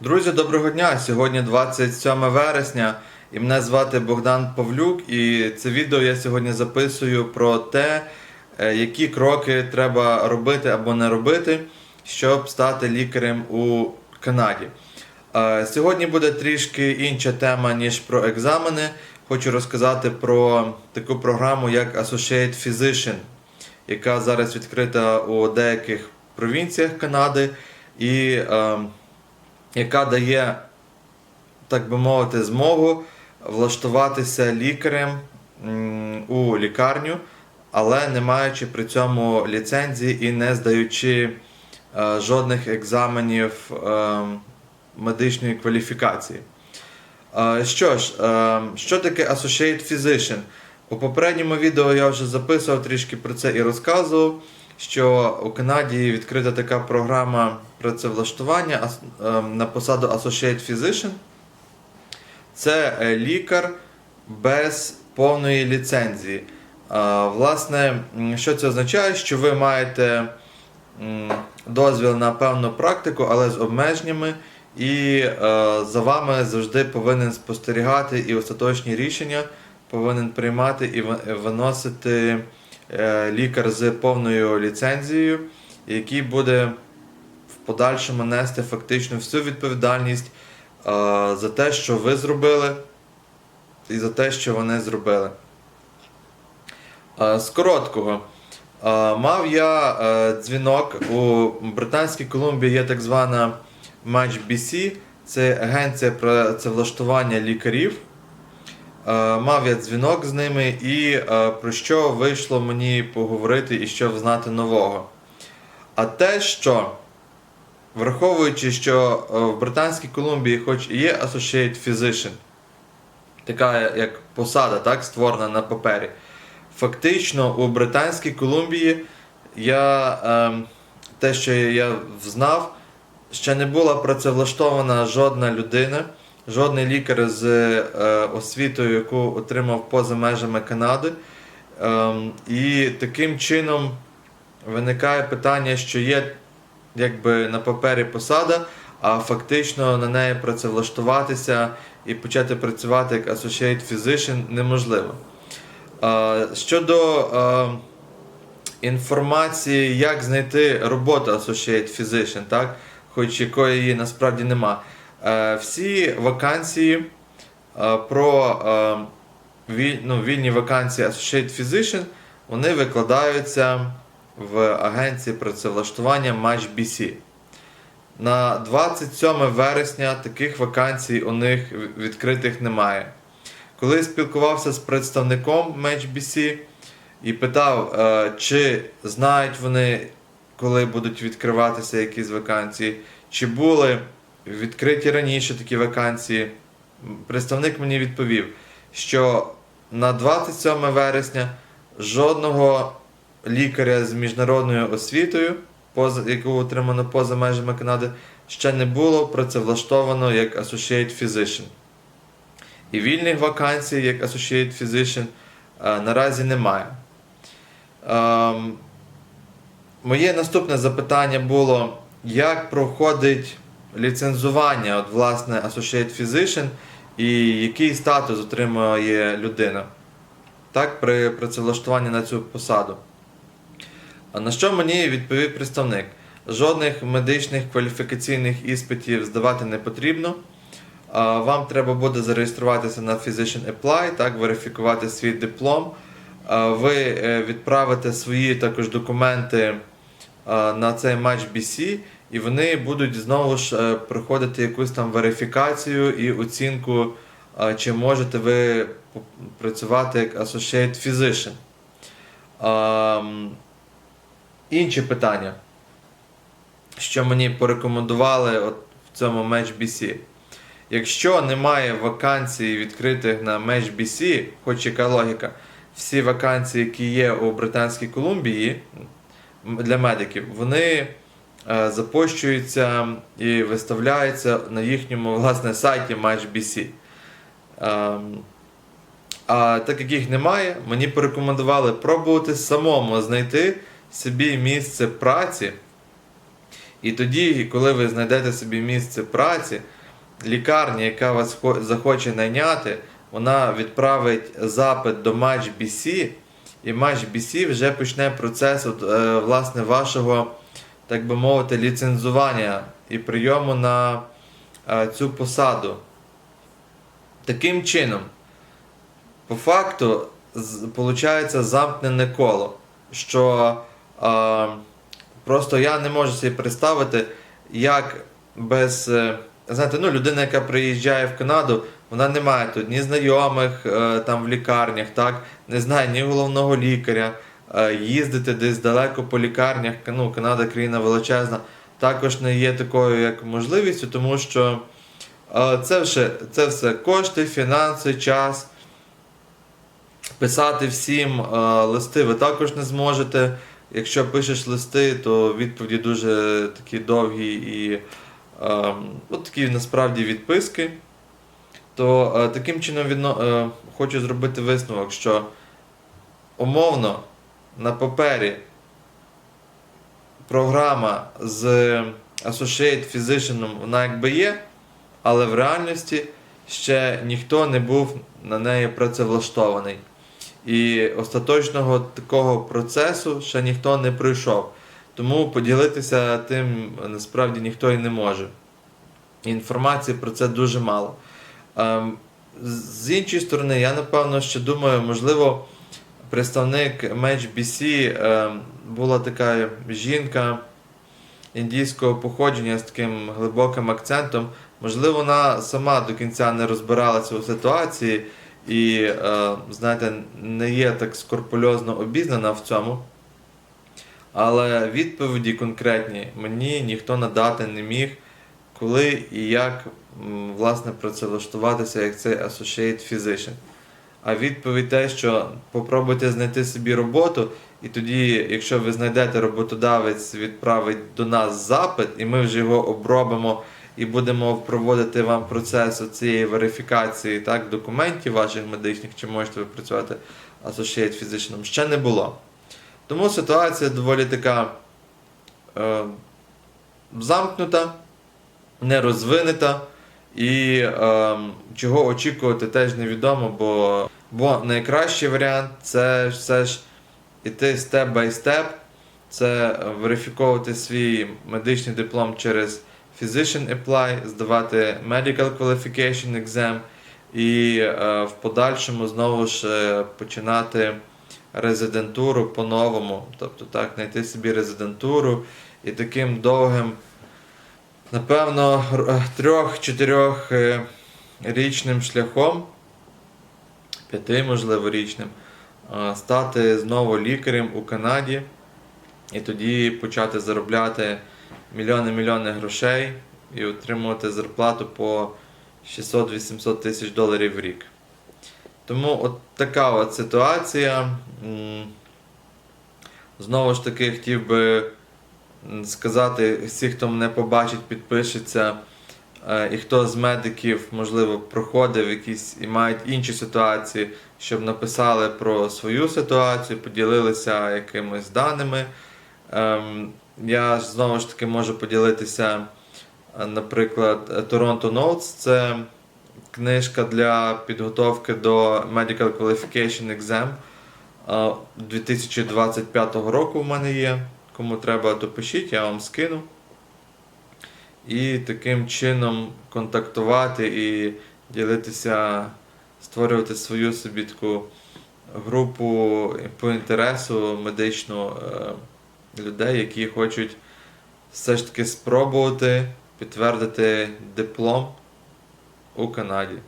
Друзі, доброго дня! Сьогодні 27 вересня і мене звати Богдан Павлюк. І це відео я сьогодні записую про те, е, які кроки треба робити або не робити, щоб стати лікарем у Канаді. Е, Сьогодні буде трішки інша тема, ніж про екзамени. Хочу розказати про таку програму, як Associate Physician, яка зараз відкрита у деяких провінціях Канади. І е, яка дає, так би мовити, змогу влаштуватися лікарем у лікарню, але не маючи при цьому ліцензії і не здаючи е, жодних екзаменів е, медичної кваліфікації. Е, Що ж, що таке Associate Physician? У попередньому відео я вже записував трішки про це і розказував, що у Канаді відкрита така програма працевлаштування е, на посаду Associate Physician. Це е, лікар без повної ліцензії. Власне, що це означає? Що ви маєте дозвіл на певну практику, але з обмеженнями, і е, за вами завжди повинен спостерігати і остаточні рішення повинен приймати і виносити лікар з повною ліцензією, який буде в подальшому нести фактично всю відповідальність е, за те, що ви зробили, і за те, що вони зробили. Е, З короткого. Е, Мав я е, дзвінок у Британській Колумбії є так звана Match BC, це агенція працевлаштування лікарів. Е, Мав я дзвінок з ними і е, про що вийшло мені поговорити і що взнати нового. А те, що враховуючи, що е, в Британській Колумбії, хоч і є Associate Physician, така як посада, так, створена на папері. Фактично у Британській Колумбії я ем, те, що я знав, ще не була працевлаштована жодна людина, жодний лікар з е, освітою, яку отримав поза межами Канади. Ем, і таким чином виникає питання, що є якби на папері посада, а фактично на неї працевлаштуватися і почати працювати як Associate Physician неможливо. Е, Щодо е, інформації, як знайти роботу Associate Physician, так? хоч якої її насправді нема. Е, Всі вакансії е, про е, ну, вільні вакансії Associate Physician, вони викладаються в агенції працевлаштування MatchBC. На 27 вересня таких вакансій у них відкритих немає. Коли спілкувався з представником MatchBC і питав, чи знають вони, коли будуть відкриватися якісь вакансії, чи були відкриті раніше такі вакансії, представник мені відповів, що на 27 вересня жодного лікаря з міжнародною освітою, яку отримано поза межами Канади, ще не було працевлаштовано як Associate Physician. І вільних вакансій як Associate Physician е, наразі немає. Ем, моє наступне запитання було, як проходить ліцензування от, власне, Associate Physician і який статус отримує людина так, при працевлаштуванні на цю посаду. На що мені відповів представник? Жодних медичних кваліфікаційних іспитів здавати не потрібно. Вам треба буде зареєструватися на Physician Apply, так, верифікувати свій диплом. Ви е, відправите свої також документи на цей матч BC, і вони будуть знову ж е, проходити якусь там верифікацію і оцінку, чи можете ви працювати як Associate Physician. Ам, Інші питання, що мені порекомендували от в цьому Match BC. Якщо немає вакансій відкритих на Match BC, хоч яка логіка, всі вакансії, які є у Британській Колумбії для медиків, вони е, запущуються і виставляються на їхньому власне сайті Match BC. Ем, а так як їх немає, мені порекомендували пробувати самому знайти собі місце праці І тоді, коли ви знайдете собі місце праці, лікарня, яка вас захоче найняти, вона відправить запит до MatchBC, і MatchBC вже почне процес е, власне вашого, так би мовити, ліцензування і прийому на е, цю посаду. Таким чином, по факту, виходить замкнене коло, що е, просто я не можу собі представити, як без. е, Знаєте, ну, людина, яка приїжджає в Канаду, вона не має тут ні знайомих е, там в лікарнях, так, не знає ні головного лікаря, їздити десь далеко по лікарнях. Ну, Канада країна величезна, також не є такою як можливістю, тому що е, це, все, це все кошти, фінанси, час. Писати всім е, листи ви також не зможете. Якщо пишеш листи, то відповіді дуже такі довгі і е, от такі насправді відписки. То е, таким чином відно, е, хочу зробити висновок, що умовно на папері програма з Associate Physician вона якби є, але в реальності ще ніхто не був на неї працевлаштований. І остаточного такого процесу ще ніхто не пройшов. Тому поділитися тим насправді ніхто і не може. Інформації про це дуже мало. Ем, з іншої сторони, я напевно ще думаю, можливо, представник MatchBC ем, була така жінка індійського походження з таким глибоким акцентом. Можливо, вона сама до кінця не розбиралася у ситуації і, е, знаєте, не є так скорпульозно обізнана в цьому. Але відповіді конкретні мені ніхто надати не міг, коли і як власне працевлаштуватися як цей Associate Physician. А відповідь те, що попробуйте знайти собі роботу, і тоді, якщо ви знайдете роботодавець, відправить до нас запит, і ми вже його обробимо і будемо проводити вам процес цієї верифікації так, документів ваших медичних, чи можете ви працювати Associate Physician, ще не було. Тому ситуація доволі така е, замкнута, нерозвинута, і е, чого очікувати теж невідомо, бо, бо найкращий варіант це все ж іти степ бай степ, це верифіковувати свій медичний диплом через Physician Apply, здавати Medical Qualification Exam і е, в подальшому знову ж е, починати резидентуру по-новому. Тобто так, знайти собі резидентуру і таким довгим, напевно, трьох-чотирьох е, шляхом, п'яти, можливо, річним, стати знову лікарем у Канаді і тоді почати заробляти мільйони-мільйони грошей і отримувати зарплату по 600-800 тисяч доларів в рік. Тому от така от ситуація. Знову ж таки, хотів би сказати, всі, хто мене побачить, підпишеться, і хто з медиків, можливо, проходив якісь і мають інші ситуації, щоб написали про свою ситуацію, поділилися якимись даними. Ем, Я знову ж таки можу поділитися, е, наприклад, е, Toronto Notes це книжка для підготовки до Medical Qualification Exam е, 2025 року в мене є. Кому треба, то пишіть, я вам скину. І таким чином контактувати і ділитися, створювати свою собі таку групу по інтересу медичну е, людей, які хочуть все ж таки спробувати підтвердити диплом у Канаді.